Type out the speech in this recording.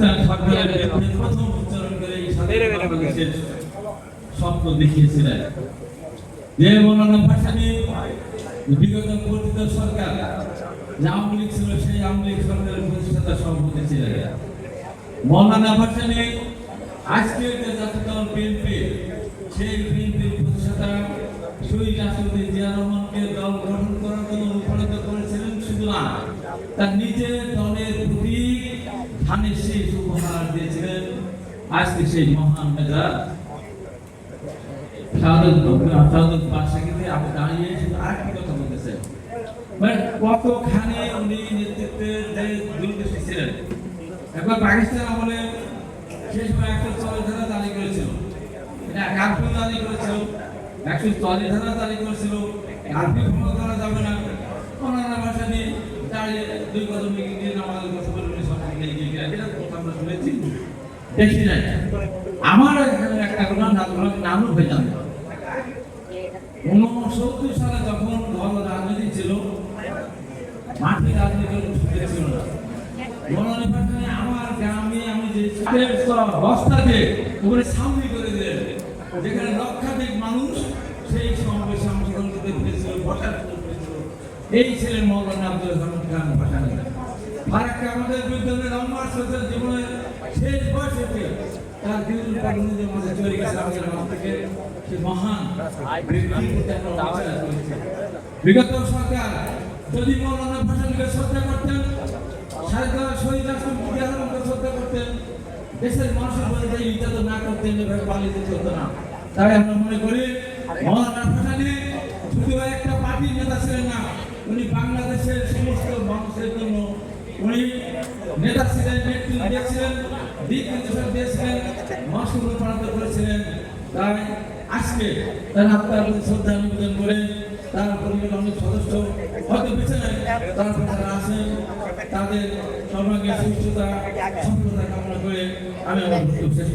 পাকিস্তান সরকারের বিরুদ্ধে প্রথম উচ্চারণ করে এই স্বাধীন বাংলাদেশের স্বপ্ন দেখিয়েছিলেন। যে মৌলানা ভাসানী বিগত পতিত সরকার। যে আওয়ামী লীগ ছিল সেই আওয়ামী লীগ সরকারের প্রতিষ্ঠাতা সভাপতি ছিলেন মৌলানা ভাসানী আজকের যে জাতীয় দল বিএনপি সেই বিএনপির প্রতিষ্ঠাতা শহীদ রাষ্ট্রপতি জিয়া রহমানকে দল গঠন করার জন্য উপনীত করেছিলেন শুধু না তার নিজের দলের ধানের শেষ উপহার দিয়েছিলেন। আজকে সেই মহান নেতা শাহাদত আপনি দাঁড়িয়ে শুধু আরেকটি কথা বলতেছেন। মানে কতখানি উনি ছিলেন পাকিস্তান আমলে সেই একশো চল্লিশ ধারা জারি করেছিল। এটা কার্ফিউ জারি করেছিল। একশো চল্লিশ ধারা জারি করেছিল। কার্ফিউ যাবে না। অন্যান্য ভাষা নিয়ে দাঁড়িয়ে দুই দিয়ে আমাদের কথা বলে উনি সরকারকে এগিয়ে গেলেন এটা কথা আমরা শুনেছি। দেখি নাই। আমার একটা ঘটনা নামও যাবে উনসত্তর সালে যখন দল রাজনীতি ছিল, মাঠে রাজনীতির সুযোগ ছিল না। আমার গ্রামে আমি যে বস্তাকে ওখানে সামনে করে দিলেন, যেখানে লক্ষাধিক মানুষ সেই সমাবেশে অংশগ্রহণ করতে পেরেছিল এই ছিলেন মৌলানা আব্দুল হামিদ খান ভাসানী ফারাক্কা আমাদের বিরুদ্ধে লম্বা সোশ্যাল জীবনের শেষ তার চলে গেছে আমাদের মাঝ থেকে সে মহান। বিগত সরকার যদি মৌলানা শ্রদ্ধা করতেন সাহিত্য শহীদ শ্রদ্ধা করতেন, দেশের মানুষের প্রতি যে না করতেন, এভাবে না তাই আমরা মনে করি, মৌলানা ভাসানী শুধু একটা পার্টির নেতা ছিলেন না, উনি বাংলাদেশের সমস্ত মানুষের জন্য উনি নেতা ছিলেন নেতৃত্ব দিয়েছিলেন দিক নির্দেশনা দিয়েছিলেন মানুষকে রূপান্তর করেছিলেন তাই আজকে তার আত্মার প্রতি শ্রদ্ধা নিবেদন করে তার পরিবারের অনেক সদস্য হয়তো বেঁচে তার তারা আছেন তাদের সর্বাঙ্গীন সুস্থতা সফলতা কামনা করে আমি আমার বক্তব্য শেষ।